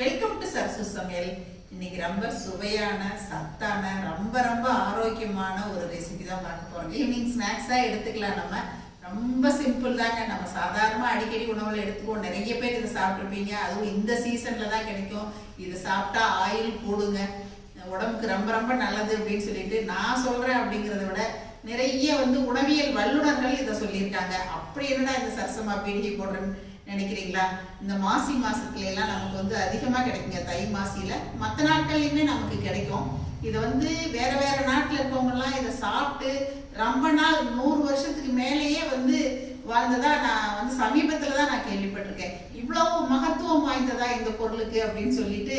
Welcome to Sarasu சமையல் இன்னைக்கு ரொம்ப சுவையான சத்தான ரொம்ப ரொம்ப ஆரோக்கியமான ஒரு ரெசிபி தான் பார்க்க போறோம். ஈவினிங் ஸ்நாக்ஸாக எடுத்துக்கலாம் நம்ம. ரொம்ப சிம்பிள் தாங்க. நம்ம சாதாரணமாக அடிக்கடி உணவுல எடுத்துக்குவோம். நிறைய பேர் இதை சாப்பிட்ருப்பீங்க அதுவும் இந்த சீசனில் தான் கிடைக்கும். இது சாப்பிட்டா ஆயில் போடுங்க. உடம்புக்கு ரொம்ப ரொம்ப நல்லது அப்படின்னு சொல்லிட்டு நான் சொல்கிறேன் அப்படிங்கிறத விட நிறைய வந்து உணவியல் வல்லுநர்கள் இதை சொல்லியிருக்காங்க. அப்படி என்னடா இந்த சரசமா பீடிகை போடுறேன்னு நினைக்கிறீங்களா? இந்த மாசி மாசத்துல எல்லாம் நமக்கு வந்து அதிகமா கிடைக்குங்க. தை மாசியில மற்ற நாட்கள்லயுமே நமக்கு கிடைக்கும். இதை வந்து வேற வேற நாட்டுல இருக்கவங்க எல்லாம் இதை சாப்பிட்டு ரொம்ப நாள் நூறு வருஷத்துக்கு மேலேயே வந்து வாழ்ந்ததா நான் வந்து சமீபத்துல தான் நான் கேள்விப்பட்டிருக்கேன். இவ்வளவு மகத்துவம் வாய்ந்ததா இந்த பொருளுக்கு அப்படின்னு சொல்லிட்டு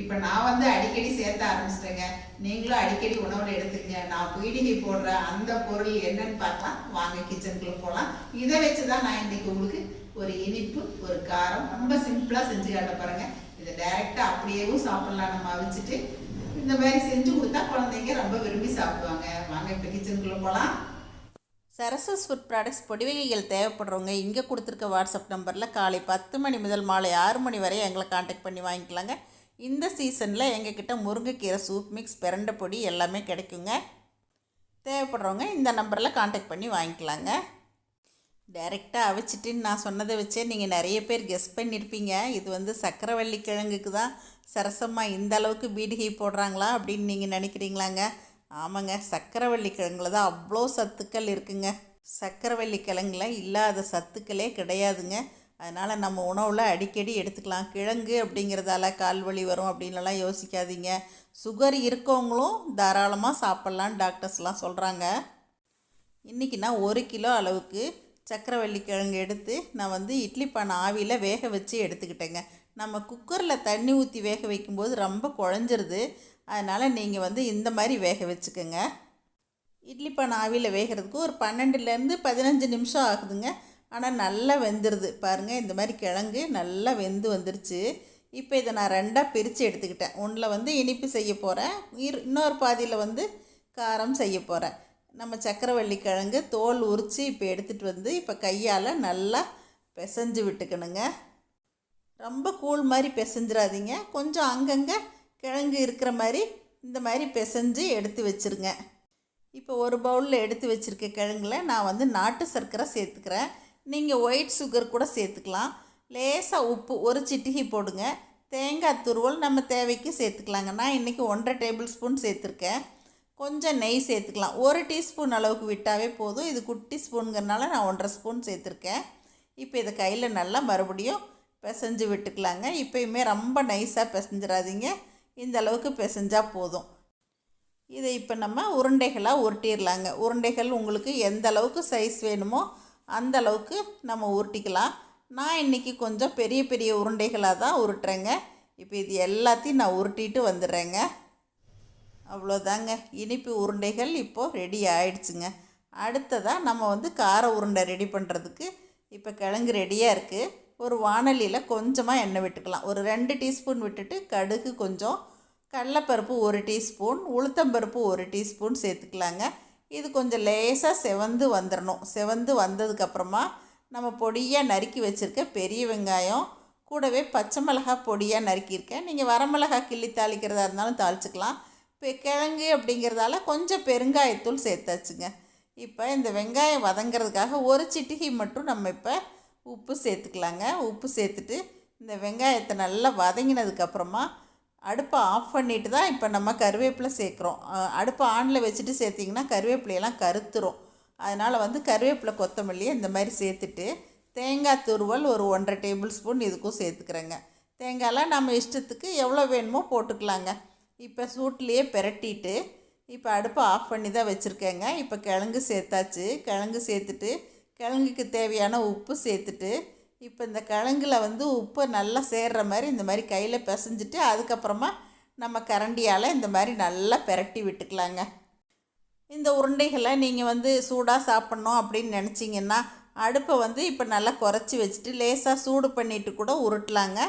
இப்ப நான் வந்து அடிக்கடி சேர்த்த ஆரம்பிச்சிட்டேங்க. நீங்களும் அடிக்கடி உணவுல எடுத்துக்கங்க. நான் பீடிகை போடுற அந்த பொருள் என்னன்னு பார்க்கலாம். வாங்க கிச்சனுக்குள்ள போகலாம் இதை வச்சுதான் நான் இன்னைக்கு உங்களுக்கு ஒரு இனிப்பு ஒரு காரம். ரொம்ப சிம்பிளா செஞ்சு காட்ட பாருங்க. இதை டைரக்டா அப்படியேவும் சாப்பிடலாம். நம்ம அவிச்சிட்டு இந்த மாதிரி செஞ்சு கொடுத்தா குழந்தைங்க ரொம்ப விரும்பி சாப்பிடுவாங்க. வாங்க இப்ப கிச்சனுக்குள்ள போகலாம் சரஸ்வஸ் ஃபுட் ப்ராடக்ட்ஸ் பொடிவகைகள் தேவைப்படுறவங்க இங்கே கொடுத்துருக்க வாட்ஸ்அப் நம்பரில் காலை பத்து மணி முதல் மாலை ஆறு மணி வரை எங்களை காண்டாக்ட் பண்ணி வாங்கிக்கலாங்க. இந்த சீசனில் எங்ககிட்ட முருங்கைக்கீரை சூப் மிக்ஸ் பிரண்டை பொடி எல்லாமே கிடைக்குங்க. தேவைப்படுறவங்க இந்த நம்பரில் காண்டாக்ட் பண்ணி வாங்கிக்கலாங்க. டைரெக்டாக அவிச்சிட்டுன்னு நான் சொன்னதை வச்சே நீங்கள் நிறைய பேர் கெஸ் பண்ணியிருப்பீங்க இது வந்து சக்கரவள்ளி கிழங்குக்கு தான் சரசமாக இந்த அளவுக்கு பீடிகை போடுறாங்களா அப்படின்னு நீங்கள் நினைக்கிறீங்களாங்க? ஆமாங்க சக்கரவள்ளி கிழங்குல தான் அவ்வளோ சத்துக்கள் இருக்குங்க. சக்கரவள்ளி கிழங்குல இல்லாத சத்துக்களே கிடையாதுங்க. அதனால் நம்ம உணவில் அடிக்கடி எடுத்துக்கலாம். கிழங்கு அப்படிங்கிறதால கால் வலி வரும் அப்படின்லாம் யோசிக்காதீங்க. சுகர் இருக்கவங்களும் தாராளமாக சாப்பிட்லான்னு டாக்டர்ஸ்லாம் சொல்கிறாங்க இன்றைக்கி நான் ஒரு கிலோ அளவுக்கு சக்கரவள்ளி கிழங்கு எடுத்து நான் வந்து இட்லி பானை ஆவியில் வேக வச்சு எடுத்துக்கிட்டேங்க. நம்ம குக்கரில் தண்ணி ஊற்றி வேக வைக்கும்போது ரொம்ப குழஞ்சிருது. அதனால் நீங்கள் வந்து இந்த மாதிரி வேக வச்சுக்கோங்க. இட்லி பானை ஆவியில் வேகிறதுக்கு ஒரு பன்னெண்டுலேருந்து பதினஞ்சு நிமிஷம் ஆகுதுங்க. ஆனால் நல்லா வெந்துருது. பாருங்கள் இந்த மாதிரி கிழங்கு நல்லா வெந்து வந்துருச்சு. இப்போ இதை நான் ரெண்டாக பிரித்து எடுத்துக்கிட்டேன். ஒன்றில் வந்து இனிப்பு செய்ய போகிறேன் இன்னொரு பாதியில் வந்து காரம் செய்ய போகிறேன் நம்ம சக்கரவள்ளி கிழங்கு தோல் உரித்து இப்போ எடுத்துகிட்டு வந்து இப்போ கையால் நல்லா பிசைஞ்சு விட்டுக்கணுங்க. ரொம்ப கூழ் மாதிரி பிசைஞ்சிடாதீங்க கொஞ்சம் அங்கங்கே கிழங்கு இருக்கிற மாதிரி இந்த மாதிரி பிசைஞ்சு எடுத்து வச்சுருங்க. இப்போ ஒரு பவுலில் எடுத்து வச்சுருக்க கிழங்குல நான் வந்து நாட்டு சர்க்கரை சேர்த்துக்கிறேன். நீங்கள் ஒயிட் சுகர் கூட சேர்த்துக்கலாம். லேசாக உப்பு ஒரு சிட்டிகை போடுங்க. தேங்காய் துருவல் நம்ம தேவைக்கு சேர்த்துக்கலாங்க. நான் இன்றைக்கி ஒன்றரை டேபிள் ஸ்பூன் சேர்த்துருக்கேன். கொஞ்சம் நெய் சேர்த்துக்கலாம். ஒரு டீஸ்பூன் அளவுக்கு விட்டாவே போதும். இது குட்டி ஸ்பூனுங்கிறனால நான் ஒன்றரை ஸ்பூன் சேர்த்துருக்கேன். இப்போ இதை கையில் நல்லா மறுபடியும் பிசைஞ்சு விட்டுக்கலாங்க. இப்போயுமே ரொம்ப நைஸாக பிசைஞ்சிடாதீங்க. இந்த அளவுக்கு பிசைஞ்சால் போதும். இதை இப்போ நம்ம உருண்டைகளாக உருட்டிடலாங்க. உருண்டைகள் உங்களுக்கு எந்த அளவுக்கு சைஸ் வேணுமோ அந்த அளவுக்கு நம்ம உருட்டிக்கலாம். நான் இன்றைக்கி கொஞ்சம் பெரிய பெரிய உருண்டைகளாக தான் உருட்டுறேங்க. இப்போ இது எல்லாத்தையும் நான் உருட்டிட்டு வந்துடுறேங்க. அவ்வளோதாங்க. இனிப்பு உருண்டைகள் இப்போது ரெடி ஆயிடுச்சுங்க. அடுத்ததாக நம்ம வந்து கார உருண்டை ரெடி பண்ணுறதுக்கு இப்போ கிழங்கு ரெடியாக இருக்குது ஒரு வானலியில் கொஞ்சமாக எண்ணெய் விட்டுக்கலாம். ஒரு ரெண்டு டீஸ்பூன் விட்டுட்டு கடுகு கொஞ்சம் கடலப்பருப்பு ஒரு டீஸ்பூன் உளுத்தம்பருப்பு ஒரு டீஸ்பூன் சேர்த்துக்கலாங்க. இது கொஞ்சம் லேசாக செவந்து வந்துடணும் செவந்து வந்ததுக்கப்புறமா நம்ம பொடியாக நறுக்கி வச்சுருக்க பெரிய வெங்காயம் கூடவே பச்சை மிளகாய் பொடியாக நறுக்கியிருக்கேன். நீங்கள் வரமிளகா கிள்ளி தாளிக்கிறதா இருந்தாலும் தாளிச்சுக்கலாம். கிழங்கு அப்படிங்கிறதால கொஞ்சம் பெருங்காயத்தூள் சேர்த்தாச்சுங்க. இப்போ இந்த வெங்காயம் வதங்கிறதுக்காக ஒரு சிட்டிகை மட்டும் நம்ம இப்போ உப்பு சேர்த்துக்கலாங்க. உப்பு சேர்த்துட்டு இந்த வெங்காயத்தை நல்லா வதங்கினதுக்கப்புறமா அடுப்பை ஆஃப் பண்ணிட்டு தான் இப்போ நம்ம கருவேப்பிலை சேர்க்குறோம். அடுப்பை ஆனில் வச்சுட்டு சேர்த்திங்கன்னா கருவேப்பிலையெல்லாம் கருத்துரும். அதனால் வந்து கருவேப்பிலை கொத்தமல்லியை இந்த மாதிரி சேர்த்துட்டு தேங்காய் துருவல் ஒரு ஒன்றரை டேபிள் ஸ்பூன் இதுக்கும் சேர்த்துக்கிறேங்க. தேங்காயெலாம் நம்ம இஷ்டத்துக்கு எவ்வளோ வேணுமோ போட்டுக்கலாங்க. இப்போ சூட்லேயே பிரட்டிட்டு இப்போ அடுப்பை ஆஃப் பண்ணி தான் வச்சுருக்கேங்க. இப்போ கிழங்கு சேர்த்தாச்சு. கிழங்கு சேர்த்துட்டு கிழங்குக்கு தேவையான உப்பு சேர்த்துட்டு இப்போ இந்த கிழங்குல வந்து உப்பு நல்லா சேர்ற மாதிரி இந்த மாதிரி கையில் பிசைஞ்சிட்டு அதுக்கப்புறமா நம்ம கரண்டியால் இந்த மாதிரி நல்லா பெரட்டி விட்டுக்கலாங்க. இந்த உருண்டைகளை நீங்கள் வந்து சூடாக சாப்பிட்ணும் அப்படின்னு நினச்சிங்கன்னா அடுப்பை வந்து இப்போ நல்லா குறைச்சி வச்சுட்டு லேசாக சூடு பண்ணிட்டு கூட உருட்டலாங்க.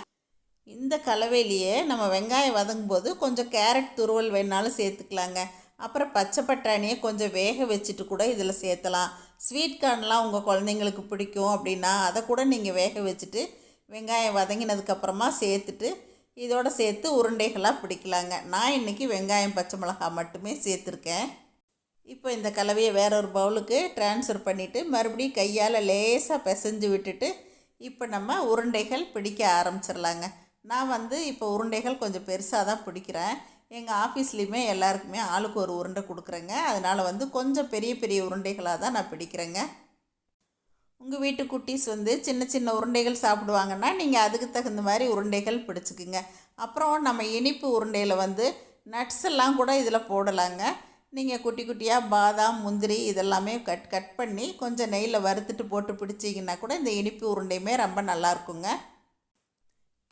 இந்த கலவையிலேயே நம்ம வெங்காயம் வதங்கும்போது கொஞ்சம் கேரட் துருவல் வேணாலும் சேர்த்துக்கலாங்க. அப்புறம் பச்சை பட்டாணியை கொஞ்சம் வேக வச்சுட்டு கூட இதில் சேர்த்தலாம். ஸ்வீட் கார்ன்லாம் உங்கள் குழந்தைங்களுக்கு பிடிக்கும் அப்படின்னா அதை கூட நீங்கள் வேக வச்சுட்டு வெங்காயம் வதங்கினதுக்கப்புறமா சேர்த்துட்டு இதோட சேர்த்து உருண்டைகளாக பிடிக்கலாங்க. நான் இன்றைக்கி வெங்காயம் பச்சை மிளகாய் மட்டுமே சேர்த்துருக்கேன். இப்போ இந்த கலவையை வேற ஒரு பவுலுக்கு ட்ரான்ஸ்ஃபர் பண்ணிவிட்டு மறுபடியும் கையால் லேசாக பிசைஞ்சு விட்டுட்டு இப்போ நம்ம உருண்டைகள் பிடிக்க ஆரம்பிச்சிடலாங்க. நான் வந்து இப்போ உருண்டைகள் கொஞ்சம் பெருசாக தான் பிடிக்கிறேன். எங்கள் ஆஃபீஸ்லேயுமே எல்லாருக்குமே ஆளுக்கு ஒரு உருண்டை கொடுக்குறேங்க. அதனால் வந்து கொஞ்சம் பெரிய பெரிய உருண்டைகளாக தான் நான் பிடிக்கிறேங்க. உங்கள் வீட்டு குட்டீஸ் வந்து சின்ன சின்ன உருண்டைகள் சாப்பிடுவாங்கன்னா நீங்கள் அதுக்கு தகுந்த மாதிரி உருண்டைகள் பிடிச்சிக்குங்க. அப்புறம் நம்ம இனிப்பு உருண்டையில் வந்து நட்ஸ் எல்லாம் கூட இதில் போடலாங்க. நீங்கள் குட்டி குட்டியாக பாதாம் முந்திரி இதெல்லாமே கட் கட் பண்ணி கொஞ்சம் நெய்யில் வறுத்துட்டு போட்டு பிடிச்சிங்கன்னா கூட இந்த இனிப்பு உருண்டையுமே ரொம்ப நல்லா இருக்குங்க.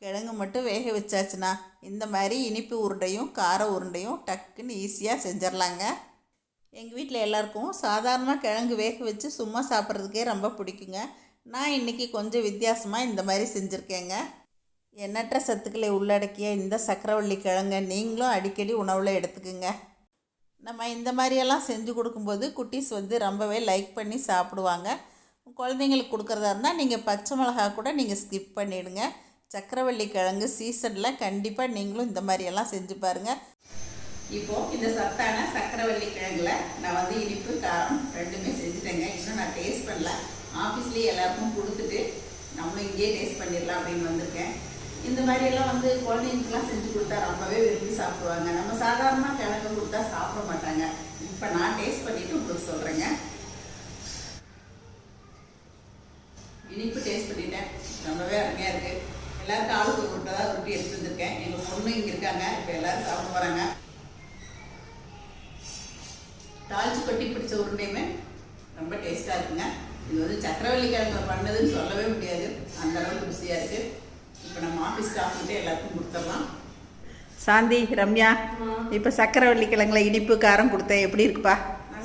கிழங்கு மட்டும் வேக வச்சாச்சுன்னா இந்த மாதிரி இனிப்பு உருண்டையும் கார உருண்டையும் டக்குன்னு ஈஸியாக செஞ்சிடலாங்க எங்கள் வீட்டில் எல்லாருக்கும் சாதாரணமாக கிழங்கு வேக வச்சு சும்மா சாப்பிட்றதுக்கே ரொம்ப பிடிக்குங்க. நான் இன்றைக்கி கொஞ்சம் வித்தியாசமாக இந்த மாதிரி செஞ்சுருக்கேங்க. எண்ணற்ற சத்துக்களை உள்ளடக்கிய இந்த சக்கரவள்ளி கிழங்க நீங்களும் அடிக்கடி உணவில் எடுத்துக்குங்க. நம்ம இந்த மாதிரியெல்லாம் செஞ்சு கொடுக்கும்போது குட்டீஸ் வந்து ரொம்பவே லைக் பண்ணி சாப்பிடுவாங்க. குழந்தைங்களுக்கு கொடுக்குறதா இருந்தால் நீங்கள் பச்சை மிளகா கூட நீங்கள் ஸ்கிப் பண்ணிவிடுங்க சக்கரவள்ளி கிழங்கு சீசனில் கண்டிப்பாக நீங்களும் இந்த மாதிரியெல்லாம் செஞ்சு பாருங்கள் இப்போ இந்த சத்தான சக்கரவள்ளி கிழங்குல நான் வந்து இனிப்பு காரம் ரெண்டுமே செஞ்சுட்டேங்க. இன்னும் நான் டேஸ்ட் பண்ணல. ஆஃபீஸ்லேயே எல்லாருக்கும் கொடுத்துட்டு நம்ம இங்கேயே டேஸ்ட் பண்ணிடலாம் அப்படின்னு வந்திருக்கேன். இந்த மாதிரியெல்லாம் வந்து குழந்தைங்களுக்குலாம் செஞ்சு கொடுத்தா ரொம்பவே விரும்பி சாப்பிடுவாங்க. நம்ம சாதாரணமாக கிழங்கு கொடுத்தா சாப்பிட மாட்டாங்க. இப்போ நான் டேஸ்ட் பண்ணிவிட்டு உங்களுக்கு சொல்கிறேங்க இனிப்பு டேஸ்ட் பண்ணிட்டேன். ரொம்பவே அருமையாக இருக்குது எல்லாருக்கும் ஆளுக்கு ஒரு உருட்டை தான் உருட்டி எடுத்து வந்திருக்கேன். எங்கள் பொண்ணு இங்கே இருக்காங்க. இப்போ எல்லாரும் சாப்பிட போகிறாங்க தாளிச்சு கொட்டி பிடிச்ச உருண்டையுமே ரொம்ப டேஸ்ட்டாக இருக்குங்க. இது வந்து சக்கரவள்ளி கிழங்கு பண்ணதுன்னு சொல்லவே முடியாது. அந்த அளவுக்கு ருசியாக இருக்குது இப்போ நம்ம ஆஃபீஸ் ஸ்டாஃப்கிட்ட எல்லாருக்கும் கொடுத்துடலாம். சாந்தி ரம்யா இப்போ சக்கரவள்ளி கிழங்குல இனிப்பு காரம் கொடுத்தேன். எப்படி இருக்குப்பா?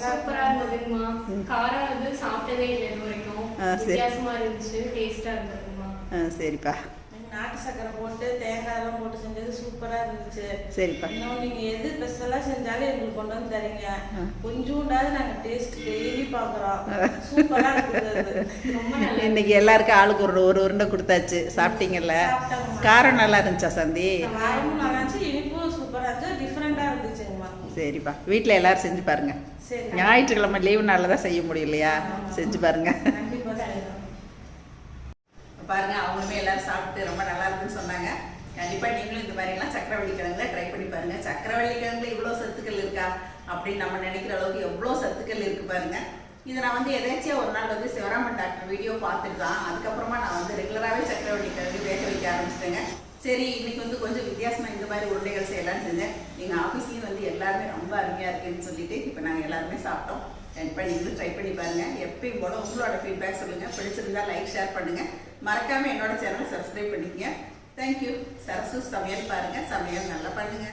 சூப்பரா இருந்ததுங்கம்மா. காரம் வந்து சாப்பிட்டதே இல்லை இது வரைக்கும் ஆ, சரி. வித்தியாசமா இருந்துச்சு. டேஸ்டா இருந்ததுங்கம்மா. ஆ சரிப்பா. நாட்டு சக்கரை போட்டு தேங்காய் எல்லாம் போட்டு செஞ்சது சூப்பரா இருந்துச்சு. சரிப்பா. இன்னும் நீங்க எது ஸ்பெஷலா செஞ்சாலும் எங்களுக்கு கொண்டு வந்து தரீங்க. கொஞ்சோண்டாவது நாங்க டேஸ்ட் டெய்லி பாக்குறோம் சூப்பரா இருக்குது. ரொம்ப இன்னைக்கு எல்லாருக்கும் ஆளுக்கு ஒரு ஒரு உருண்டை கொடுத்தாச்சு. சாப்பிட்டீங்கல்ல. காரம் நல்லா இருந்துச்சா சந்தி? காரமும் நல்லா இருந்துச்சு இனிப்பும் சூப்பரா இருந்துச்சு. டிஃப்ரெண்டா இருந்துச்சுங்கம்மா. சரிப்பா. வீட்டில் எல்லாரும் செஞ்சு பாருங்க. சரி ஞாயிற்றுக்கிழமை லீவு நாளில் தான் செய்ய முடியும் இல்லையா? செஞ்சு பாருங்க. கண்டிப்பா செய்யலாம் பாருங்க அவங்களுமே எல்லாரும் சாப்பிட்டு ரொம்ப நல்லா இருக்குன்னு சொன்னாங்க. கண்டிப்பா நீங்களும் இந்த மாதிரி எல்லாம் சக்கரவள்ளி கிழங்குல ட்ரை பண்ணி பாருங்க. சக்கரவள்ளி கிழங்குல இவ்வளவு சத்துக்கள் இருக்கா அப்படின்னு நம்ம நினைக்கிற அளவுக்கு எவ்வளவு சத்துக்கள் இருக்கு பாருங்க. இதை நான் வந்து எதாச்சியா ஒரு நாள் வந்து சிவராமன் டாக்டர் வீடியோ பார்த்துட்டு தான் அதுக்கப்புறமா நான் வந்து ரெகுலராகவே சக்கரவள்ளி கிழங்கு வேக வைக்க ஆரம்பிச்சிட்டேங்க. சரி இன்னைக்கு வந்து கொஞ்சம் வித்தியாசமா இந்த மாதிரி உருண்டைகள் செய்யலாம்னு செஞ்சேன். எங்க ஆஃபீஸ்லேயும் வந்து எல்லாருமே ரொம்ப அருமையா இருக்குன்னு சொல்லிட்டு இப்போ நாங்கள் எல்லாருமே சாப்பிட்டோம். கண்டிப்பாக நீங்களும் ட்ரை பண்ணி பாருங்க. எப்பயும் போல உங்களோட ஃபீட்பேக் சொல்லுங்க. பிடிச்சிருந்தா லைக் ஷேர் பண்ணுங்க. மறக்காம என்னோட சேனலை சப்ஸ்கிரைப் பண்ணிக்கங்க. தேங்க்யூ சரசு சமையல் பாருங்க. சமையல் நல்லா பண்ணுங்க.